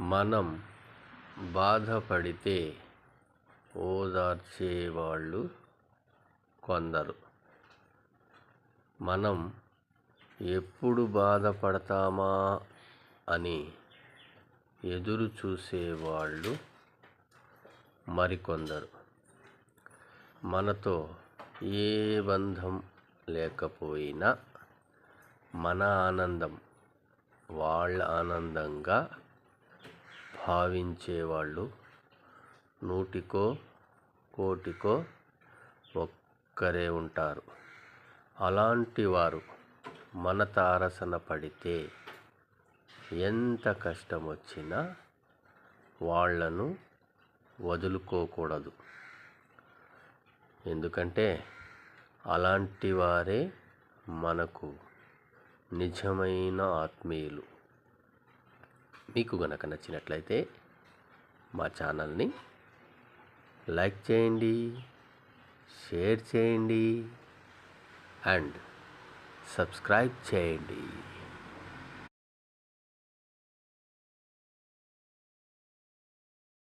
మనం బాధపడితే ఓదార్చేవాళ్ళు కొందరు. మనం ఎప్పుడు బాధపడతామా అని ఎదురు చూసేవాళ్ళు మరికొందరు. మనతో ఏ బంధం లేకపోయినా మన ఆనందం వాళ్ళ ఆనందంగా భావించేవాళ్ళు నూటికో కోటికో ఒక్కరే ఉంటారు. అలాంటి వారు మన తారసన పడితే ఎంత కష్టం వచ్చినా వాళ్ళను వదులుకోకూడదు. ఎందుకంటే అలాంటి వారే మనకు నిజమైన ఆత్మీయులు. మీకు గనక నచ్చినట్లయితే మా ఛానల్ని లైక్ చేయండి షేర్ చేయండి అండ్ సబ్స్క్రైబ్ చేయండి.